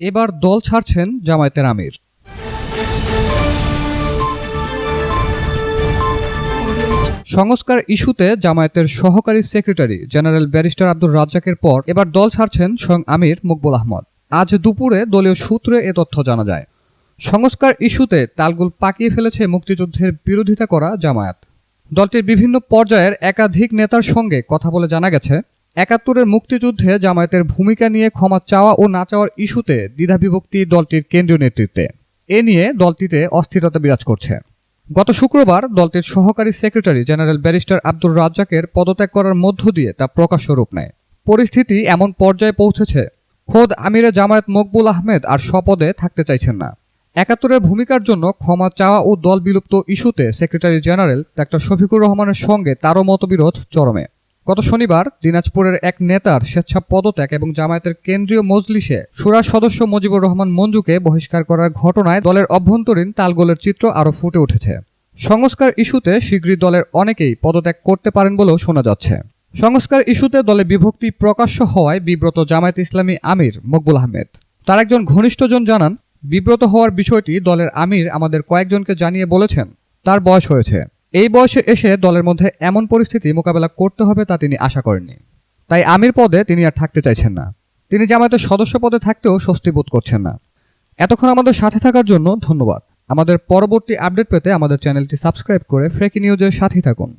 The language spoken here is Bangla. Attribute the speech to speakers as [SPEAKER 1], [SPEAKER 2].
[SPEAKER 1] এবার দল ছাড়ছেন জামায়াতের আমির। সংস্কার ইস্যুতে জামায়াতের সহকারী সেক্রেটারি জেনারেল ব্যারিস্টার আব্দুর রাজ্জাকের পর এবার দল ছাড়ছেন স্বয়ং আমির মকবুল আহমদ। আজ দুপুরে দলীয় সূত্রে এ তথ্য জানা যায়। সংস্কার ইস্যুতে তালগুল পাকিয়ে ফেলেছে মুক্তিযুদ্ধের বিরোধিতা করা জামায়াত। দলটির বিভিন্ন পর্যায়ের একাধিক নেতার সঙ্গে কথা বলে জানা গেছে একাত্তরের মুক্তিযুদ্ধে জামায়াতের ভূমিকা নিয়ে ক্ষমা চাওয়া ও না চাওয়ার ইস্যুতে দ্বিধাবিভক্তি দলটির কেন্দ্রীয় নেতৃত্বে। এ নিয়ে দলটিতে অস্থিরতা বিরাজ করছে। গত শুক্রবার দলটির সহকারী সেক্রেটারি জেনারেল ব্যারিস্টার আব্দুর রাজ্জাকের পদত্যাগ করার মধ্য দিয়ে তা প্রকাশ্য রূপ নেয়। পরিস্থিতি এমন পর্যায়ে পৌঁছেছে, খোদ আমিরে জামায়াত মকবুল আহমেদ আর স্বপদে থাকতে চাইছেন না। একাত্তরের ভূমিকার জন্য ক্ষমা চাওয়া ও দল বিলুপ্ত ইস্যুতে সেক্রেটারি জেনারেল ডাক্তার শফিকুর রহমানের সঙ্গে তারও মতবিরোধ চরমে। গত শনিবার দিনাজপুরের এক নেতার স্বেচ্ছা পদত্যাগ এবং জামায়াতের কেন্দ্রীয় মজলিসে সুরা সদস্য মুজিবুর রহমান মঞ্জুকে বহিষ্কার করার ঘটনায় দলের অভ্যন্তরীণ তালগোলের চিত্র আরও ফুটে উঠেছে। সংস্কার ইস্যুতে শীঘ্রই দলের অনেকেই পদত্যাগ করতে পারেন বলেও শোনা যাচ্ছে। সংস্কার ইস্যুতে দলে বিভক্তি প্রকাশ্য হওয়ায় বিব্রত জামায়াত ইসলামী আমির মকবুল আহমেদ। তার একজন ঘনিষ্ঠজন জানান, বিব্রত হওয়ার বিষয়টি দলের আমির আমাদের কয়েকজনকে জানিয়ে বলেছেন, তার বয়স হয়েছে। এই বয়সে এসে দলের মধ্যে এমন পরিস্থিতি মোকাবেলা করতে হবে তা তিনি আশা করেননি। তাই আমির পদে তিনি আর থাকতে চাইছেন না। তিনি জামায়াতের সদস্য পদে থাকতেও স্বস্তি বোধ করছেন না। এতক্ষণ আমাদের সাথে থাকার জন্য ধন্যবাদ। আমাদের পরবর্তী আপডেট পেতে আমাদের চ্যানেলটি সাবস্ক্রাইব করে ফ্রেকি নিউজের সাথেই থাকুন।